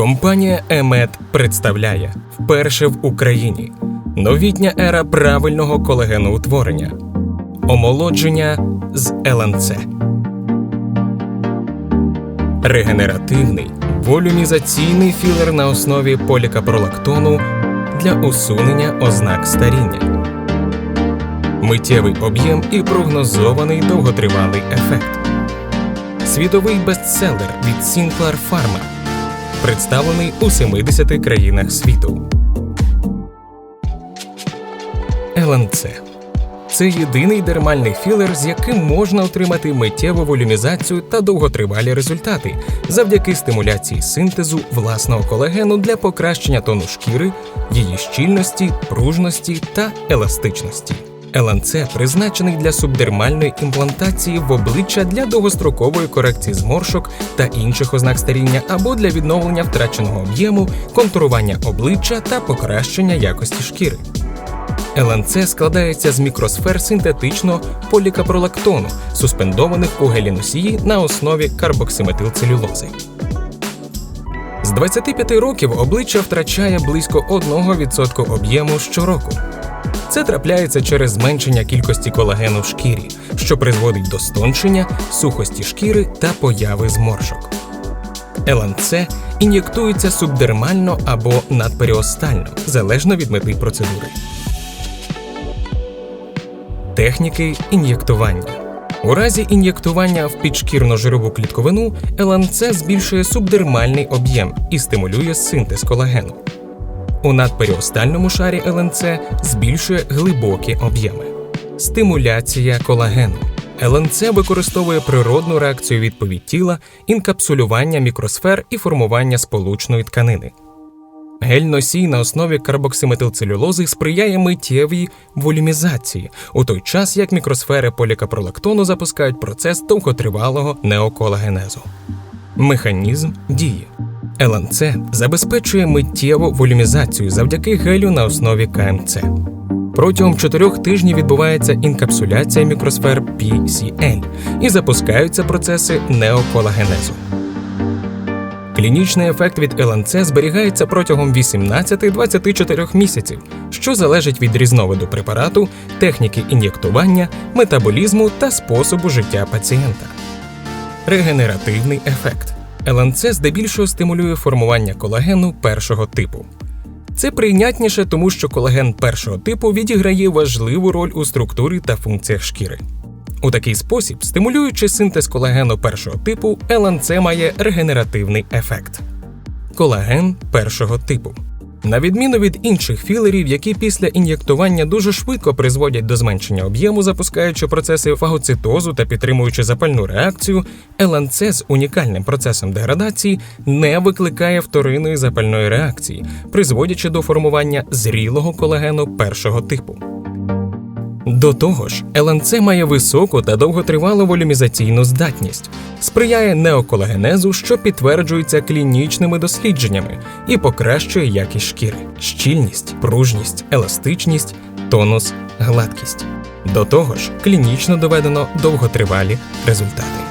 Компанія Емет представляє вперше в Україні новітня ера правильного колагеноутворення, омолодження з ЛНЦ. Регенеративний волюмізаційний філер на основі полікапролактону для усунення ознак старіння, миттєвий об'єм і прогнозований довготривалий ефект. Світовий бестселер від Sinclair Pharma, представлений у 70 країнах світу. ЛНЦ це єдиний дермальний філер, з яким можна отримати миттєву волюмізацію та довготривалі результати завдяки стимуляції синтезу власного колагену для покращення тону шкіри, її щільності, пружності та еластичності. ЛНЦ призначений для субдермальної імплантації в обличчя для довгострокової корекції зморшок та інших ознак старіння або для відновлення втраченого об'єму, контурування обличчя та покращення якості шкіри. ЛНЦ складається з мікросфер синтетичного полікапролактону, суспендованих у гелі-носії на основі карбоксиметилцелюлози. З 25 років обличчя втрачає близько 1% об'єму щороку. Це трапляється через зменшення кількості колагену в шкірі, що призводить до стончення, сухості шкіри та появи зморшок. ЛНЦ ін'єктується субдермально або надперіостально, залежно від мети процедури. Техніки ін'єктування. У разі ін'єктування в підшкірну жирову клітковину ЛНЦ збільшує субдермальний об'єм і стимулює синтез колагену. У надперіостальному шарі ЛНЦ збільшує глибокі об'єми. Стимуляція колагену. ЛНЦ використовує природну реакцію відповідь тіла, інкапсулювання мікросфер і формування сполучної тканини. Гель-носій на основі карбоксиметилцелюлози сприяє миттєвій волюмізації, у той час як мікросфери полікапролактону запускають процес довготривалого неоколагенезу. Механізм дії. ЛНЦ забезпечує миттєву волюмізацію завдяки гелю на основі КМЦ. Протягом чотирьох тижнів відбувається інкапсуляція мікросфер PCL і запускаються процеси неоколагенезу. Клінічний ефект від ЛНЦ зберігається протягом 18-24 місяців, що залежить від різновиду препарату, техніки ін'єктування, метаболізму та способу життя пацієнта. Регенеративний ефект. ЛНЦ здебільшого стимулює формування колагену першого типу. Це прийнятніше, тому що колаген першого типу відіграє важливу роль у структурі та функціях шкіри. У такий спосіб, стимулюючи синтез колагену першого типу, ЛНЦ має регенеративний ефект. Колаген першого типу. На відміну від інших філерів, які після ін'єктування дуже швидко призводять до зменшення об'єму, запускаючи процеси фагоцитозу та підтримуючи запальну реакцію, ЛНЦ з унікальним процесом деградації не викликає вторинної запальної реакції, призводячи до формування зрілого колагену першого типу. До того ж, ЛНЦ має високу та довготривалу волюмізаційну здатність, сприяє неоколагенезу, що підтверджується клінічними дослідженнями, і покращує якість шкіри, щільність, пружність, еластичність, тонус, гладкість. До того ж, клінічно доведено довготривалі результати.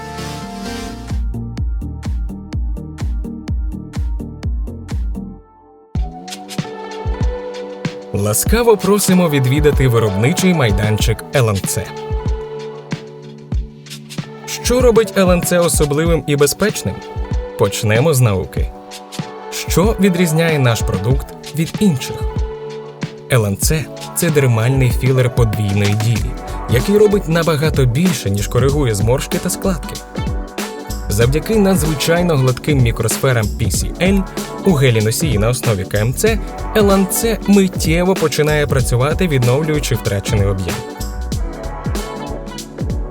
Ласкаво просимо відвідати виробничий майданчик ЛНЦ. Що робить ЛНЦ особливим і безпечним? Почнемо з науки. Що відрізняє наш продукт від інших? ЛНЦ це дермальний філер подвійної дії, який робить набагато більше, ніж коригує зморшки та складки. Завдяки надзвичайно гладким мікросферам PCL у гелі носії на основі КМЦ ЛНЦ миттєво починає працювати, відновлюючи втрачений об'єм.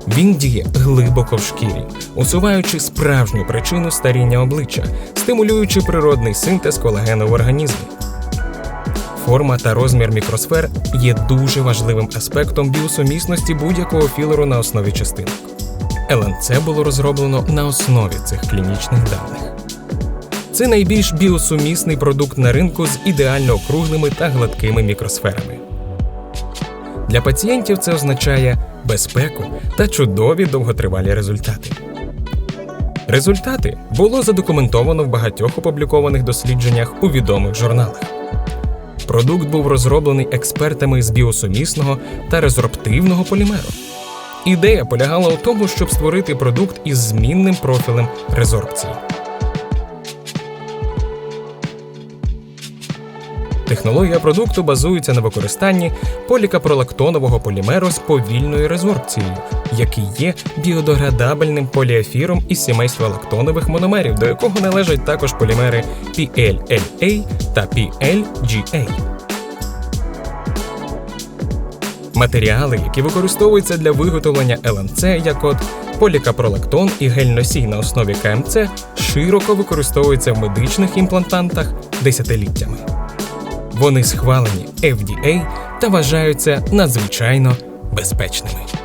Він діє глибоко в шкірі, усуваючи справжню причину старіння обличчя, стимулюючи природний синтез колагену в організмі. Форма та розмір мікросфер є дуже важливим аспектом біосумісності будь-якого філеру на основі частинок. ЛНЦ було розроблено на основі цих клінічних даних. Це найбільш біосумісний продукт на ринку з ідеально округлими та гладкими мікросферами. Для пацієнтів це означає безпеку та чудові довготривалі результати. Результати було задокументовано в багатьох опублікованих дослідженнях у відомих журналах. Продукт був розроблений експертами з біосумісного та резорптивного полімеру. Ідея полягала у тому, щоб створити продукт із змінним профілем резорбції. Технологія продукту базується на використанні полікапролактонового полімеру з повільною резорбцією, який є біодоградабельним поліефіром із сімейства лактонових мономерів, до якого належать також полімери PLLA та PLGA. Матеріали, які використовуються для виготовлення ЛМЦ, як от полікапролактон і гель-носій на основі КМЦ, широко використовуються в медичних імплантантах десятиліттями. Вони схвалені FDA та вважаються надзвичайно безпечними.